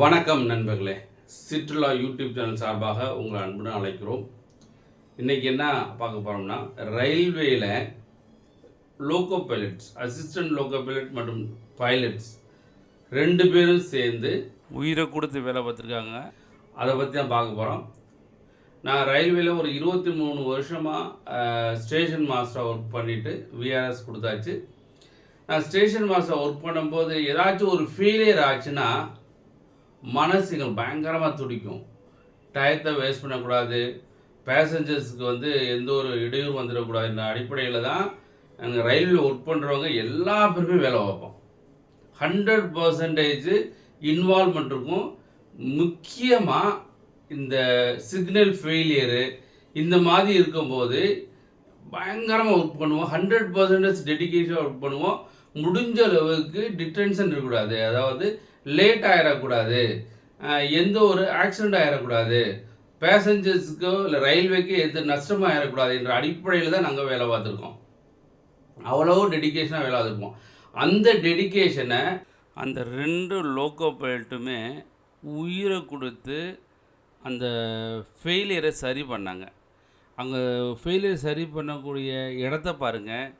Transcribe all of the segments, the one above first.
வணக்கம் நண்பர்களே. சிற்றுலா YouTube channel சார்பாக உங்களை அன்புடன் அழைக்கிறோம். இன்றைக்கி என்ன பார்க்க போகிறோம்னா ரயில்வேயில் loco pilots assistant loco pilot மற்றும் பைலட்ஸ் ரெண்டு பேரும் சேர்ந்து உயிரை கொடுத்து வேலை பார்த்துருக்காங்க. அதை பற்றி தான் பார்க்க போகிறோம் நான் ரயில்வேல ஒரு இருபத்தி மூணு வருஷமாக ஸ்டேஷன் மாஸ்டராக ஒர்க் பண்ணிவிட்டு விஆர்எஸ் கொடுத்தாச்சு. நான் ஸ்டேஷன் மாஸ்டர் ஒர்க் பண்ணும்போது ஏதாச்சும் ஒரு ஃபெயிலியர் ஆச்சுன்னா மனசுகள் பயங்கரமாக துடிக்கும். டயத்தை வேஸ்ட் பண்ணக்கூடாது. பேசஞ்சர்ஸ்க்கு வந்து எந்த ஒரு இடையூறு வந்துடக்கூடாது. இந்த அடிப்படையில் தான் நாங்கள் ரயிலில் ஒர்க் பண்ணுறவங்க எல்லா பேருமே வேலை பார்ப்போம். ஹண்ட்ரட் பர்சன்டேஜ் இன்வால்மெண்ட் இருக்கும். முக்கியமாக இந்த சிக்னல் ஃபெயிலியரு இந்த மாதிரி இருக்கும்போது பயங்கரமாக ஒர்க் பண்ணுவோம். ஹண்ட்ரட் பர்சன்டேஜ் டெடிக்கேஷன் ஒர்க் பண்ணுவோம். முடிஞ்ச அளவுக்கு டிட்டென்ஷன் இருக்கக்கூடாது. அதாவது லேட் ஆகிடக்கூடாது எந்த ஒரு ஆக்சிடெண்ட் ஆகிடக்கூடாது பேசஞ்சர்ஸுக்கோ இல்லை ரயில்வேக்கோ எந்த நஷ்டமாக ஆகிடக்கூடாது என்ற அடிப்படையில் தான் நாங்கள் வேலை பார்த்துருக்கோம். அவ்வளோ டெடிகேஷனாக வேலை பார்த்துருப்போம். அந்த டெடிகேஷனை அந்த ரெண்டு லோக்கோ பைலட்டுமே உயிரை கொடுத்து அந்த ஃபெயிலியரை சரி பண்ணாங்க. அங்கே ஃபெயிலியர் சரி பண்ணக்கூடிய இடத்த பாருங்கள்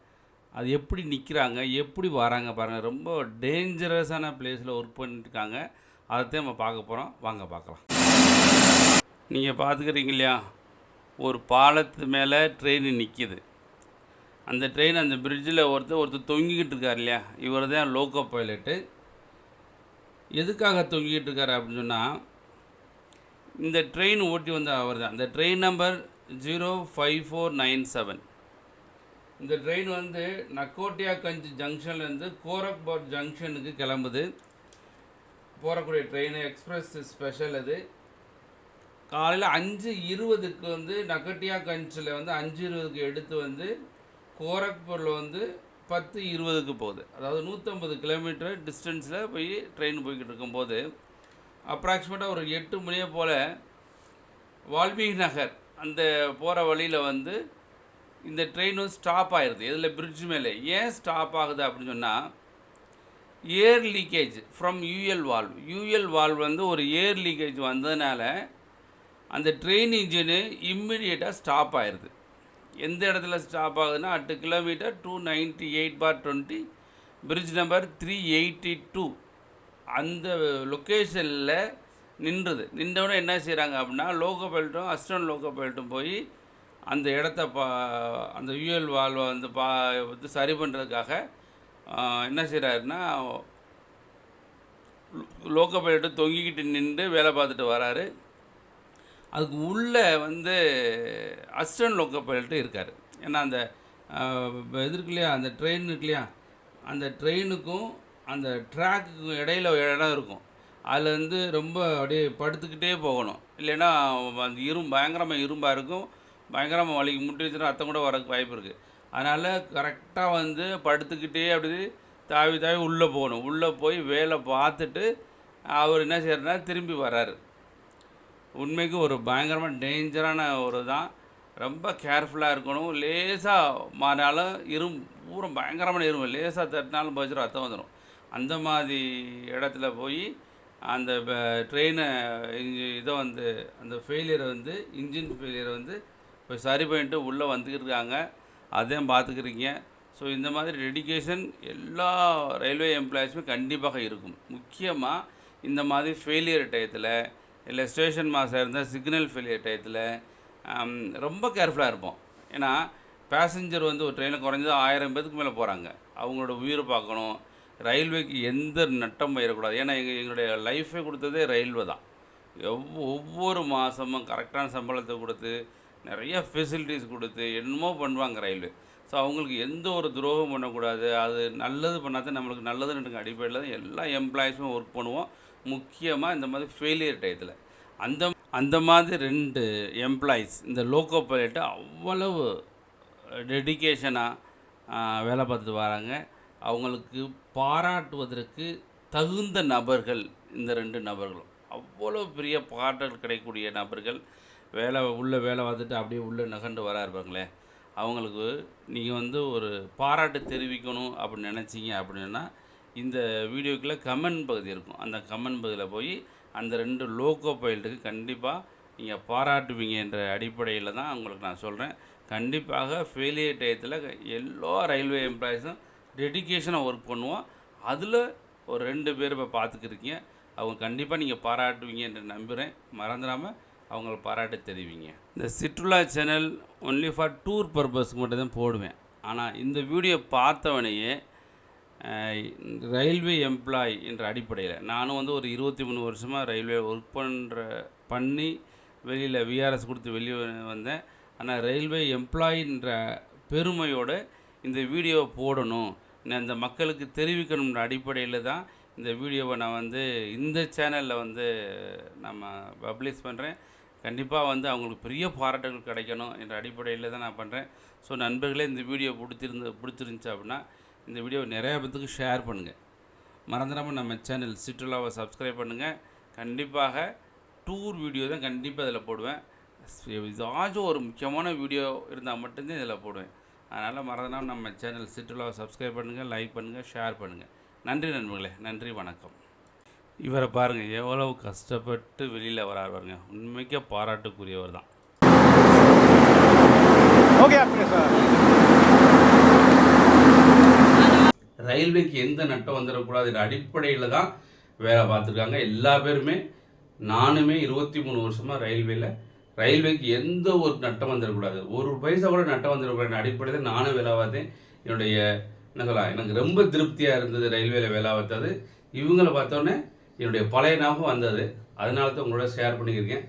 அது எப்படி நிற்கிறாங்க எப்படி வராங்க பாருங்கள் ரொம்ப டேஞ்சரஸான பிளேஸில் ஒர்க் பண்ணிட்டுருக்காங்க. அதைத்தான் நம்ம பார்க்க போகிறோம் வாங்க பார்க்கலாம். நீங்கள் பார்த்துக்கிறீங்க இல்லையா? ஒரு பாலத்து மேலே ட்ரெயின் நிற்கிது அந்த ட்ரெயின் அந்த பிரிட்ஜில் ஒருத்தர் ஒருத்தர் தொங்கிக்கிட்டு இருக்கார் இல்லையா? இவர் தான் லோக்கோ பைலட்டு எதுக்காக தொங்கிக்கிட்டு இருக்காரு அப்படின்னு சொன்னால் இந்த ட்ரெயின் ஓட்டி வந்த அவர் தான் அந்த train number zero five four nine seven இந்த ட்ரெயின் வந்து நக்கோட்டியா நக்கோட்டியாகஞ்ச் ஜங்ஷன்லேருந்து கோரக்பூர் ஜங்ஷனுக்கு கிளம்புது. போகக்கூடிய ட்ரெயின் எக்ஸ்பிரஸ் ஸ்பெஷல் அது. காலையில் அஞ்சு இருபதுக்கு வந்து நக்கட்டியாகஞ்சில் வந்து அஞ்சு இருபதுக்கு எடுத்து வந்து கோரக்பூரில் வந்து பத்து இருபதுக்கு போகுது. அதாவது நூற்றம்பது கிலோமீட்டர் டிஸ்டன்ஸில் போய் ட்ரெயின் போய்கிட்டு இருக்கும்போது அப்ராக்சிமேட்டாக ஒரு எட்டு மணியை போல் வால்மீகி நகர் அந்த போகிற வழியில் வந்து இந்த ட்ரெயின் வந்து ஸ்டாப் ஆயிடுது இதில் பிரிட்ஜ் மேலே. ஏன் ஸ்டாப் ஆகுது அப்படின்னு சொன்னால் air leakage from UL valve UL valve வந்து ஒரு ஏர் லீக்கேஜ் வந்ததுனால அந்த ட்ரெயின் இன்ஜினு இம்மிடியேட்டாக ஸ்டாப் ஆயிடுது எந்த இடத்துல ஸ்டாப் ஆகுதுன்னா at kilometre two ninety eight bar twenty bridge number three eighty two அந்த லொக்கேஷனில் நின்றுது. நின்றவுடனே என்ன செய்கிறாங்க அப்படின்னா லோக்கோ பைலட்டும் அஸ்டன் லோக்கோ பெல்ட்டும் போய் அந்த இடத்த பா அந்த யூஎல் வால்வை வந்து பா வந்து சரி பண்ணுறதுக்காக என்ன செய்கிறாருன்னா லோக்கல் பைலட்டு தொங்கிக்கிட்டு நின்று வேலை பார்த்துட்டு வராரு. அதுக்கு உள்ளே வந்து அசிஸ்டன்ட் லோக்கல் பைலட்டு இருக்கார். ஏன்னா அந்த இது இல்லையா அந்த ட்ரெயின் இருக்கு இல்லையா அந்த ட்ரெயினுக்கும் அந்த ட்ராக்குக்கும் இடையில ஒரு இடம் இருக்கும். அதில் வந்து ரொம்ப அப்படியே படுத்துக்கிட்டே போகணும். இல்லைன்னா அந்த இரும் பயங்கரமாக இரும்பாக இருக்கும். பயங்கரமாக வலிக்கு முட்டிச்சுன்னா ரத்தம் கூட வரக்கு வாய்ப்பு இருக்குது அதனால் கரெக்டாக வந்து படுத்துக்கிட்டே அப்படி தாவி தாவி உள்ளே போகணும். உள்ளே போய் வேலை பார்த்துட்டு அவர் என்ன செய்யறதுனா திரும்பி வர்றாரு. உண்மைக்கு ஒரு பயங்கரமாக டேஞ்சரான ஒரு தான். ரொம்ப கேர்ஃபுல்லாக இருக்கணும். லேசாக மாறினாலும் இரும் பூரா பயங்கரமான இரும்பு லேசாக தட்டினாலும் போச்சு ரத்தம் வந்துடும் அந்த மாதிரி இடத்துல போய் அந்த ட்ரெயினை இதை வந்து அந்த ஃபெயிலியரை வந்து இன்ஜின் ஃபெயிலியரை வந்து இப்போ சரி பண்ணிட்டு உள்ளே வந்துக்கிட்டு இருக்காங்க அதையும் பார்த்துக்கிறீங்க. ஸோ இந்த மாதிரி டெடிக்கேஷன் எல்லா ரயில்வே எம்ப்ளாயீஸுமே கண்டிப்பாக இருக்கும். முக்கியமாக இந்த மாதிரி ஃபெயிலியர் டயத்தில் இல்லை ஸ்டேஷன் மாஸ்டர் இருந்தால் சிக்னல் ஃபெயிலியர் டயத்தில் ரொம்ப கேர்ஃபுல்லாக இருப்போம். ஏன்னா பேசஞ்சர் வந்து ஒரு ட்ரெயினில் குறைஞ்சது ஆயிரம் பேருக்கு மேலே போகிறாங்க அவங்களோட உயிரை பார்க்கணும். ரயில்வேக்கு எந்த நட்டம் பயிரக்கூடாது ஏன்னா எங்கள் எங்களுடைய லைஃபே கொடுத்ததே ரயில்வே தான். எவ் ஒவ்வொரு மாதமும் கரெக்டான சம்பளத்தை கொடுத்து நிறைய ஃபெசிலிட்டிஸ் கொடுத்து என்னமோ பண்ணுவாங்க ரயில்வே. ஸோ அவங்களுக்கு எந்த ஒரு துரோகம் பண்ணக்கூடாது. அது நல்லது பண்ணாதான் நம்மளுக்கு நல்லதுன்ற அடிப்படையில் தான் எல்லா எம்ப்ளாயிஸும் ஒர்க் பண்ணுவோம். முக்கியமாக இந்த மாதிரி ஃபெயிலியர் டயத்தில் அந்த அந்த மாதிரி ரெண்டு எம்ப்ளாயீஸ் இந்த லோக்கோ பைலட்டு அவ்வளவு டெடிக்கேஷனாக வேலை பார்த்துட்டு வராங்க. அவங்களுக்கு பாராட்டுவதற்கு தகுந்த நபர்கள் இந்த ரெண்டு நபர்களும். அவ்வளோ பெரிய பாராட்டல் கிடைக்கக்கூடிய நபர்கள். வேலை உள்ளே வேலை பார்த்துட்டு அப்படியே உள்ளே நகண்டு வரா இருப்பாங்களே அவங்களுக்கு நீங்கள் வந்து ஒரு பாராட்டு தெரிவிக்கணும் அப்படின்னு நினச்சிங்க அப்படின்னா இந்த வீடியோக்குள்ளே கமெண்ட் பகுதி இருக்கும். அந்த கமெண்ட் பகுதியில் போய் அந்த ரெண்டு லோகோ பைல்ட்டுக்கு கண்டிப்பாக நீங்கள் பாராட்டுவீங்க என்ற அடிப்படையில் தான் உங்களுக்கு நான் சொல்கிறேன் கண்டிப்பாக ஃபெயிலியர் டயத்தில் எல்லா ரயில்வே எம்ப்ளாயீஸும் டெடிக்கேஷனாக ஒர்க் பண்ணுவோம். அதில் ஒரு ரெண்டு பேர் இப்போ பார்த்துக்கிருக்கீங்க அவங்க கண்டிப்பாக நீங்கள் பாராட்டுவீங்க என்று நம்புகிறேன் மறந்துடாமல் அவங்கள பாராட்டு தெரிவிங்க. இந்த Sitrula channel only for tour பர்பஸ்க்கு மட்டும் தான் போடுவேன். ஆனால் இந்த வீடியோ பார்த்தவனையே ரயில்வே எம்ப்ளாய் என்ற அடிப்படையில் நானும் வந்து ஒரு இருபத்தி மூணு வருஷமாக ரயில்வே ஒர்க் பண்ணுற பண்ணி வெளியில் விஆர்எஸ் கொடுத்து வெளியே வந்தேன். ஆனால் ரயில்வே எம்ப்ளாயின்ற பெருமையோடு இந்த வீடியோவை போடணும். இந்த மக்களுக்கு தெரிவிக்கணுன்ற அடிப்படையில் தான் இந்த வீடியோவை நான் வந்து இந்த சேனலில் வந்து நம்ம பப்ளிஷ் பண்ணுறேன் கண்டிப்பாக வந்து அவங்களுக்கு பெரிய பாராட்டுகள் கிடைக்கணும் என்ற அடிப்படையில் தான் நான் பண்ணுறேன் ஸோ நண்பர்களே இந்த வீடியோ பிடிச்சிருந்து பிடிச்சிருந்துச்சு அப்படின்னா இந்த வீடியோவை நிறையா பேத்துக்கு ஷேர் பண்ணுங்கள் மறந்துடாமல் நம்ம சேனல் சிற்றுலாவை சப்ஸ்கிரைப் பண்ணுங்கள் கண்டிப்பாக டூர் வீடியோ தான் கண்டிப்பாக இதில் போடுவேன். ஏதாச்சும் ஒரு முக்கியமான வீடியோ இருந்தால் மட்டும்தான் இதில் போடுவேன். அதனால் மறந்துடாமல் நம்ம சேனல் சிற்றுலாவை சப்ஸ்கிரைப் பண்ணுங்கள் லைக் பண்ணுங்கள் ஷேர் பண்ணுங்கள் நன்றி நண்பர்களே நன்றி வணக்கம். இவரை பாருங்கள் எவ்வளவு கஷ்டப்பட்டு வெளியில் வரார் பாருங்க. உண்மைக்கே பாராட்டுக்குரியவர் தான். Okay sir? ரயில்வேக்கு எந்த நட்டம் வந்துடக்கூடாது அடிப்படையில் தான் வேலை பார்த்துருக்காங்க. எல்லா பேருமே நானுமே இருபத்தி மூணு வருஷமாக ரயில்வேல. ரயில்வேக்கு எந்த ஒரு நட்டம் வந்துடக்கூடாது ஒரு பைசா கூட நட்டம் வந்துடக்கூடாது அடிப்படையில் நானும் வேலை பார்த்தேன். என்னுடைய என்ன சொல்லலாம் எனக்கு ரொம்ப திருப்தியாக இருந்தது ரயில்வேல வேலை பார்த்தது. இவங்கள பார்த்தோன்னே என்னுடைய பழைய ஞாபகம் வந்தது. அதனால தான் உங்களோட ஷேர் பண்ணியிருக்கேன்.